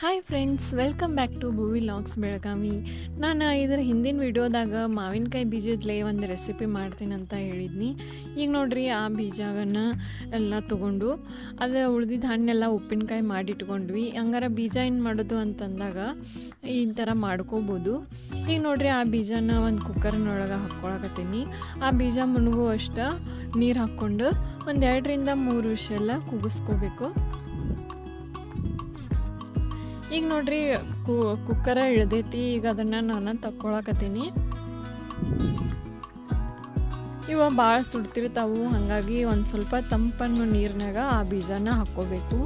Hi friends welcome back to Bhuvi logs Belagavi ನಾನು ಇದರ ಹಿಂದಿನ ವಿಡಿಯೋದಾಗ ಮಾವಿನಕಾಯಿ ಬೀಜದಲ್ಲೇ ಒಂದು ರೆಸಿಪಿ ಮಾಡ್ತೀನಿ ಅಂತ ಹೇಳಿದ್ನಿ. ಈಗ ನೋಡ್ರಿ, ಆ ಬೀಜಗಳನ್ನ ಎಲ್ಲ ತೊಗೊಂಡು ಅದು ಉಳಿದಿದ್ದ ಹಣ್ಣೆಲ್ಲ ಉಪ್ಪಿನಕಾಯಿ ಮಾಡಿಟ್ಕೊಂಡ್ವಿ. ಹಂಗಾರ ಬೀಜ ಏನು ಮಾಡೋದು ಅಂತಂದಾಗ ಈ ಥರ ಮಾಡ್ಕೋಬೋದು. ಈಗ ನೋಡ್ರಿ, ಆ ಬೀಜನ ಒಂದು ಕುಕ್ಕರ್ನೊಳಗೆ ಹಾಕ್ಕೊಳಕತ್ತೀನಿ ಆ ಬೀಜ ಮುಳುಗುವಷ್ಟು ನೀರು ಹಾಕ್ಕೊಂಡು ಒಂದು ಎರಡರಿಂದ ಮೂರು ವಿಷೆಲ್ಲ ಕುಗಿಸ್ಕೋಬೇಕು. ಈಗ ನೋಡ್ರಿ ಕುಕ್ಕರ ಇಳ್ದೈತಿ. ಈಗ ಅದನ್ನು ನಾನು ತಕ್ಕೊಳಕತ್ತೀನಿ. ಇವ ಭಾಳ ಸುಡ್ತಿರ್ತಾವು. ಹಾಗಾಗಿ ಒಂದು ಸ್ವಲ್ಪ ತಂಪನ್ನು ನೀರಿನಾಗ ಆ ಬೀಜನ ಹಾಕ್ಕೋಬೇಕು.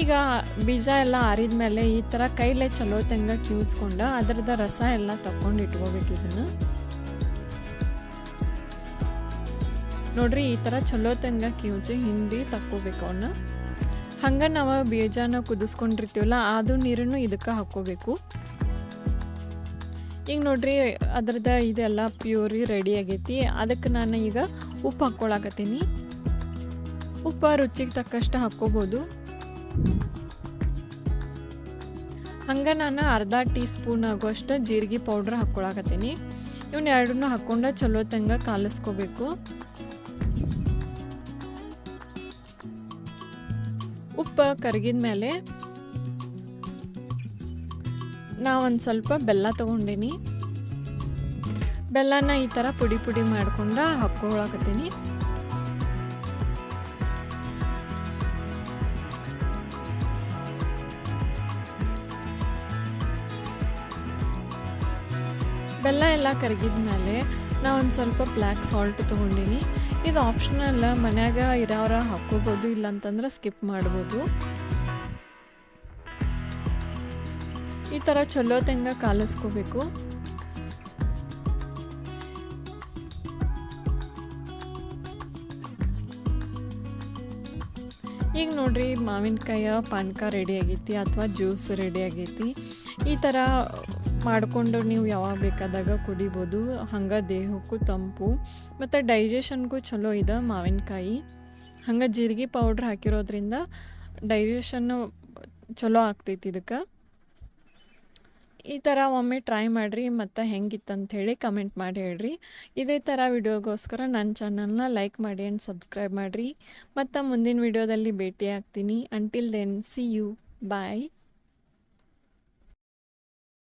ಈಗ ಬೀಜ ಎಲ್ಲ ಆರಿದ ಮೇಲೆ ಈ ಥರ ಕೈಲೇ ಚಲೋ ತಂಗ ಕಿವುಚ್ಕೊಂಡು ಅದರದ ರಸ ಎಲ್ಲ ತಗೊಂಡು ಇಟ್ಕೋಬೇಕು ಇದನ್ನು. ನೋಡ್ರಿ, ಈ ಥರ ಚಲೋ ತಂಗ ಕಿವುಚಿ ಹಿಂಡಿ ತಕ್ಕೋಬೇಕು ಅವನ್ನ ಹಂಗೆ ನಾವು ಬೀಜನ ಕುದಿಸ್ಕೊಂಡಿರ್ತೀವಲ್ಲ, ಅದು ನೀರನ್ನು ಇದಕ್ಕೆ ಹಾಕ್ಕೋಬೇಕು. ಈಗ ನೋಡ್ರಿ, ಅದ್ರದ್ದು ಇದೆಲ್ಲ ಪ್ಯೂರಿ ರೆಡಿ ಆಗೈತಿ. ಅದಕ್ಕೆ ನಾನು ಈಗ ಉಪ್ಪು ಹಾಕ್ಕೊಳಕತ್ತೀನಿ. ಉಪ್ಪು ರುಚಿಗೆ ತಕ್ಕಷ್ಟು ಹಾಕ್ಕೋಬೋದು. ಹಂಗೆ ನಾನು ಅರ್ಧ ಟೀ ಸ್ಪೂನ್ ಆಗುವಷ್ಟು ಜೀರಿಗೆ ಪೌಡ್ರ್ ಹಾಕ್ಕೊಳಕತ್ತೀನಿ. ಇವನ್ನ ಎರಡನ್ನೂ ಹಾಕ್ಕೊಂಡು ಚಲೋ ತಂಗ ಕಾಲಿಸ್ಕೋಬೇಕು. ಉಪ್ಪು ಕರಗಿದ ಮೇಲೆ ನಾ ಒಂದು ಸ್ವಲ್ಪ ಬೆಲ್ಲ ತೊಗೊಂಡೀನಿ. ಬೆಲ್ಲನ ಈ ಥರ ಪುಡಿ ಪುಡಿ ಮಾಡ್ಕೊಂಡು ಹಾಕ್ಕೊಳಕತ್ತೀನಿ. ಬೆಲ್ಲ ಎಲ್ಲ ಕರಗಿದ ಮೇಲೆ ನಾ ಒಂದು ಸ್ವಲ್ಪ ಬ್ಲ್ಯಾಕ್ ಸಾಲ್ಟ್ ತೊಗೊಂಡಿನಿ. ಇದು ಆಪ್ಷನಲ್ ಮನ್ಯಾಗ ಇರೋರ ಹಾಕ್ಕೋಬೋದು, ಇಲ್ಲಾಂತಂದ್ರೆ ಸ್ಕಿಪ್ ಮಾಡ್ಬೋದು. ಈ ಥರ ಚಲೋ ತೆಂಗ ಕಾಲಿಸ್ಕೋಬೇಕು. ಈಗ ನೋಡ್ರಿ, ಮಾವಿನಕಾಯ, ಪಾನಕ ರೆಡಿ ಆಗೈತಿ, ಅಥವಾ ಜ್ಯೂಸ್ ರೆಡಿ ಆಗೈತಿ. ಈ ಥರ ಮಾಡಿಕೊಂಡು ನೀವು ಯಾವಾಗ ಬೇಕಾದಾಗ ಕುಡಿಬೋದು. ಹಂಗೆ ದೇಹಕ್ಕೂ ತಂಪು. ಮತ್ತು ಡೈಜೆಷನ್ಗೂ ಚಲೋ ಇದೆ ಮಾವಿನಕಾಯಿ. ಹಂಗೆ ಜೀರಿಗೆ ಪೌಡ್ರ್ ಹಾಕಿರೋದ್ರಿಂದ ಡೈಜೆಷನ್ನು ಚಲೋ ಆಗ್ತೈತಿ ಇದಕ್ಕೆ. ಈ ಥರ ಒಮ್ಮೆ ಟ್ರೈ ಮಾಡಿರಿ, ಮತ್ತು ಹೇಳಿ ಕಮೆಂಟ್ ಮಾಡಿ ಹೇಳ್ರಿ. ಇದೇ ಥರ ವಿಡಿಯೋಗೋಸ್ಕರ ನನ್ನ ಚಾನಲ್ನ ಲೈಕ್ ಮಾಡಿ ಆ್ಯಂಡ್ ಸಬ್ಸ್ಕ್ರೈಬ್ ಮಾಡಿರಿ. ಮತ್ತು ಮುಂದಿನ ವಿಡಿಯೋದಲ್ಲಿ ಭೇಟಿ ಆಗ್ತೀನಿ until then see you bye